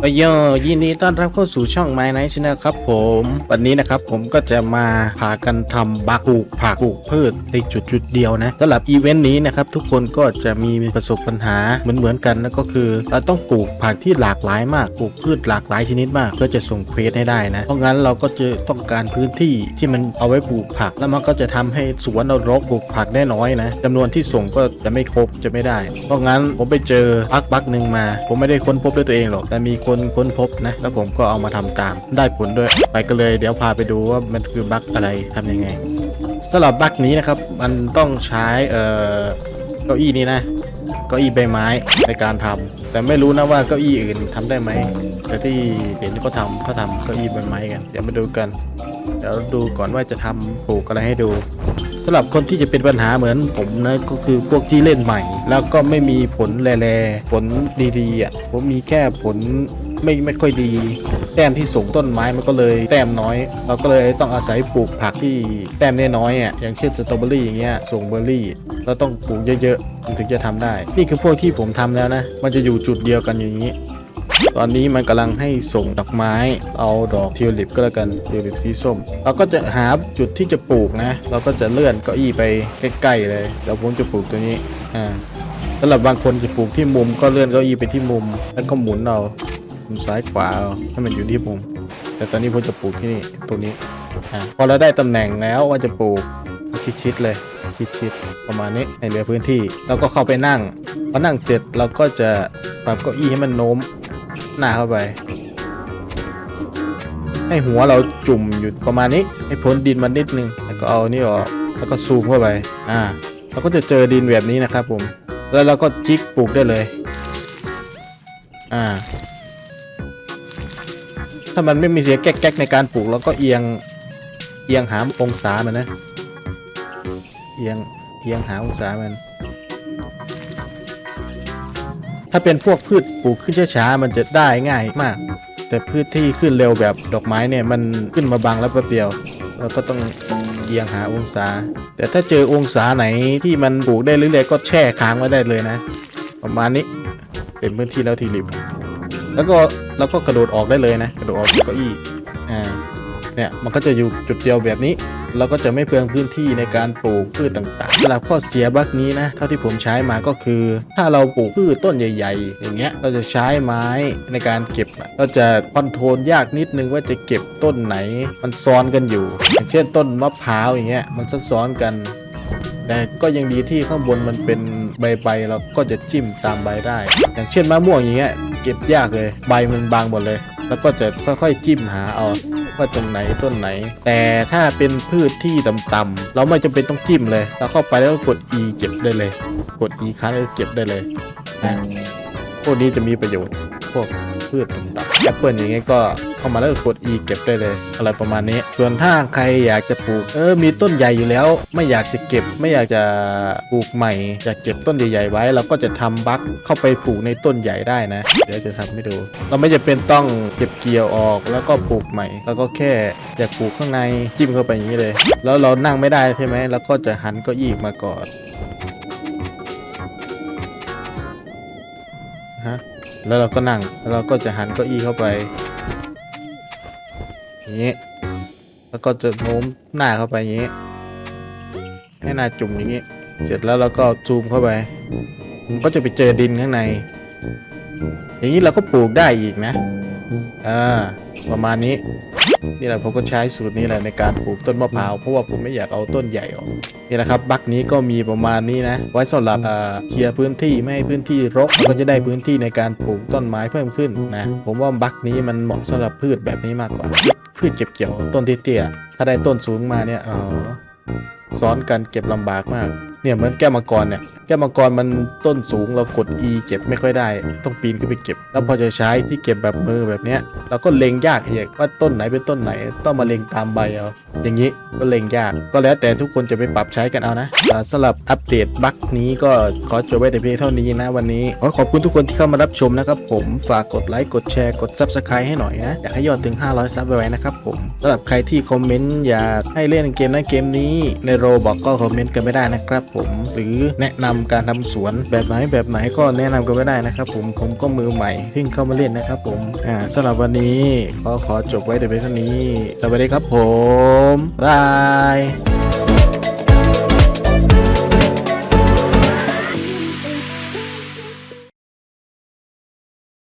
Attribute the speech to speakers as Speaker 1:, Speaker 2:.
Speaker 1: โอ้ยยินดีต้อนรับเข้าสู่ช่อง My Night Channel ครับผม วันนี้นะครับผมก็จะมาพากันทำบักปลูกผักปลูกพืชในจุดจุดเดียวนะสำหรับอีเวนต์นี้นะครับทุกคนก็จะมีประสบปัญหาเหมือนเหมือนๆกันนั่นก็คือเราต้องปลูกผักที่หลากหลายมากปลูกพืชหลากหลายชนิดมากเพื่อจะส่งเควสให้ได้นะเพราะงั้นเราก็จะต้องการพื้นที่ที่มันเอาไว้ปลูกผัก แล้วมันก็จะทำให้สวนเรารกปลูกผักได้น้อยนะจำนวนที่ส่งก็จะไม่ครบจะไม่ได้ เพราะงั้นผมไปเจอบักบักหนึ่งมา ผมไม่ได้ค้นพบด้วยตัวเองหรอกแต่มีคนค้นพบนะ แล้วผมก็เอามาทำตาม ได้ผลด้วย ไปกันเลยเดี๋ยวพาไปดูว่ามันคือบักอะไรทำยังไงสำหรับบักนี้นะครับ มันต้องใช้เอ่อเก้าอี้นี้นะเก้าอี้ใบไม้ในการทำแต่ไม่รู้นะว่าเก้าอี้อื่นทำได้ไหมแต่ที่เห็นเขาทำเขาทำเก้าอี้ใบไม้กัน เดี๋ยวมาดูกัน เดี๋ยวดูก่อนว่าจะทำปลูกอะไรให้ดูสำหรับคนที่จะเป็นปัญหาเหมือนผมนะก็คือพวกที่เล่นใหม่ แล้วก็ไม่มีผลแลๆผลดีๆอะผมมีแค่ผล ไม่ไม่ค่อยดี แต้มที่ส่งต้นไม้มันก็เลยแต้มน้อย เราก็เลยต้องอาศัยปลูกผักที่แต้มน้อยๆอะอย่างเช่นสตรอเบอรี่อย่างเงี้ยส่งเบอร์รี่ เราต้องปลูกเยอะๆมันถึงจะทำได้ นี่คือพวกที่ผมทำแล้วนะ มันจะอยู่จุดเดียวกันอย่างนี้ตอนนี้มันกำลังให้ส่งดอกไม้ เอาดอกทิวลิปก็แล้วกันทิวลิปสีส้ม เราก็จะหาจุดที่จะปลูกนะ เราก็จะเลื่อนเก้าอี้ไปใกล้ๆเลยเดี๋ยวผมจะปลูกตัวนี้อ่าสำหรับบางคนจะปลูกที่มุมก็เลื่อนเก้าอี้ไปที่มุม แล้วก็หมุนเอา มุนซ้ายขวาเอาให้มันอยู่ที่มุมแต่ตอนนี้ผมจะปลูกที่นี่ตรงนี้อ่าพอเราได้ตำแหน่งแล้วว่าจะปลูกชิดๆเลยชิดๆประมาณนี้ให้เหลือพื้นที่แล้วก็เข้าไปนั่งพอนั่งเสร็จเราก็จะปรับเก้าอี้ให้มันโน้มหน้าเข้าไป ให้หัวเราจุ่มอยู่ประมาณนี้ ให้พ้นดินมันนิดนึงแล้วก็เอานี่ออกแล้วก็ซูมเข้าไปอ่าเราก็จะเจอดินแบบนี้นะครับผม แล้วเราก็คลิกปลูกได้เลย อ่า ถ้ามันไม่มีเสียงแก๊กๆในการปลูกเราก็เอียงเอียงหาองศามันนะ เอียงเอียงหาองศามัน ถ้าเป็นพวกพืชปลูกขึ้นช้าๆมันจะได้ง่ายมาก แต่พืชที่ขึ้นเร็วแบบดอกไม้เนี่ยมันขึ้นมาบังแล้วแป๊บเดียวเราก็ต้องเอียงหาองศา แต่ถ้าเจอองศาไหนที่มันปลูกได้เรื่อยๆก็แช่ค้างไว้ได้เลยนะ ประมาณนี้เป็นพื้นที่แล้วทีริบแล้วก็ เราก็กระโดดออกได้เลยนะ กระโดดออกจากเก้าอี้อ่าเนี่ยมันก็จะอยู่จุดเดียวแบบนี้เราก็จะไม่เปลืองพื้นที่ในการปลูกพืชต่างๆสำหรับข้อเสียบักนี้นะ เท่าที่ผมใช้มาก็คือ ถ้าเราปลูกพืชต้นใหญ่ ๆ อย่างเงี้ย เราจะใช้ไม้ในการเก็บเราจะคอนโทรลยากนิดนึงว่าจะเก็บต้นไหน มันซ้อนกันอยู่ อย่างเช่นต้นมะพร้าวอย่างเงี้ยมันซ้อนๆกัน แต่ก็ยังดีที่ข้างบนมันเป็นใบๆเราก็จะจิ้มตามใบได้ อย่างเช่นมะม่วงอย่างเงี้ย เก็บยากเลย ใบมันบางหมดเลย แล้วก็จะค่อยๆจิ้มหาเอาว่าตรงไหนต้นไหน แต่ถ้าเป็นพืชที่ต่ำๆเราไม่จำเป็นต้องจิ้มเลย เราเข้าไปแล้วก็กด E เก็บได้เลย กด E ค้างแล้วเก็บได้เลยนะพวกนี้จะมีประโยชน์พวกพืชต่ำๆแอปเปิลอย่างเงี้ยก็ เข้ามาแล้วกด E เก็บได้เลย อะไรประมาณนี้ ส่วนถ้าใครอยากจะปลูก เออ มีต้นใหญ่อยู่แล้ว ไม่อยากจะเก็บ ไม่อยากจะปลูกใหม่ อยากเก็บต้นใหญ่ๆไว้ เราก็จะทำบั๊กเข้าไปปลูกในต้นใหญ่ได้นะ เดี๋ยวจะทำให้ดู เราไม่จะเป็นต้องเก็บเกี่ยวออกแล้วก็ปลูกใหม่ แล้วก็แค่อยากปลูกข้างในจิ้มเข้าไปอย่างนี้เลย แล้วเรานั่งไม่ได้ใช่ไหมแล้วก็จะหันก็อีกมาก่อนฮะแล้วเราก็นั่ง แล้วเราก็จะหันเก้าอี้เข้าไป อย่างนี้ แล้วก็จะโน้มหน้าเข้าไปอย่างนี้ ให้หน้าจุ่มอย่างนี้ เสร็จแล้วเราก็ซูมเข้าไป มันก็จะไปเจอดินข้างใน อย่างนี้เราก็ปลูกได้อีกนะ อ่า ประมาณนี้ นี่แหละผมก็ใช้สูตรนี้แหละในการปลูกต้นมะพร้าว เพราะว่าผมไม่อยากเอาต้นใหญ่ออก นี่แหละครับ บักนี้ก็มีประมาณนี้นะ ไว้สำหรับเอ่อเคลียร์พื้นที่ไม่ให้พื้นที่รกก็จะได้พื้นที่ในการปลูกต้นไม้เพิ่มขึ้นนะ ผมว่าบักนี้มันเหมาะสำหรับพืชแบบนี้มากกว่า พืชเก็บเกี่ยวต้นเตี้ยๆถ้าได้ต้นสูงมาเนี่ยอ๋อซ้อนกันเก็บลำบากมาก เนี่ยเหมือนแก้วมังกรเนี่ยแก้วมังกรมันต้นสูงเรากด E เก็บไม่ค่อยได้ ต้องปีนขึ้นไปเก็บ แล้วพอจะใช้ที่เก็บแบบมือแบบเนี้ยเราก็เล็งยากเอีกว่าต้นไหนเป็นต้นไหน ต้องมาเล็งตามใบเอาอย่างนี้ก็เล็งยากก็แล้วแต่ทุกคนจะไปปรับใช้กันเอานะสำหรับอัปเดตบั๊กนี้ก็ขอจบไว้แต่เพียงเท่านี้นะวันนี้ขอขอบคุณทุกคนที่เข้ามารับชมนะครับผมฝากกดไลค์กดแชร์กด Subscribe ให้หน่อยนะอยากให้ยอดถึง 500ซับไว้นะครับผมสำหรับใครที่คอมเมนต์อยากให้เล่นเกมนั้นเกมนี้ในโรบอกก็คอมเมนต์กันไม่ได้นะครับผมหรือแนะนำการทำสวนแบบไหนแบบไหนก็แนะนำกันไม่ได้นะครับผมผมก็มือใหม่เพิ่งเข้ามาเล่นนะครับผมอ่าสำหรับวันนี้ขอขอจบไว้แต่เพียงเท่านี้สวัสดีครับผมบาย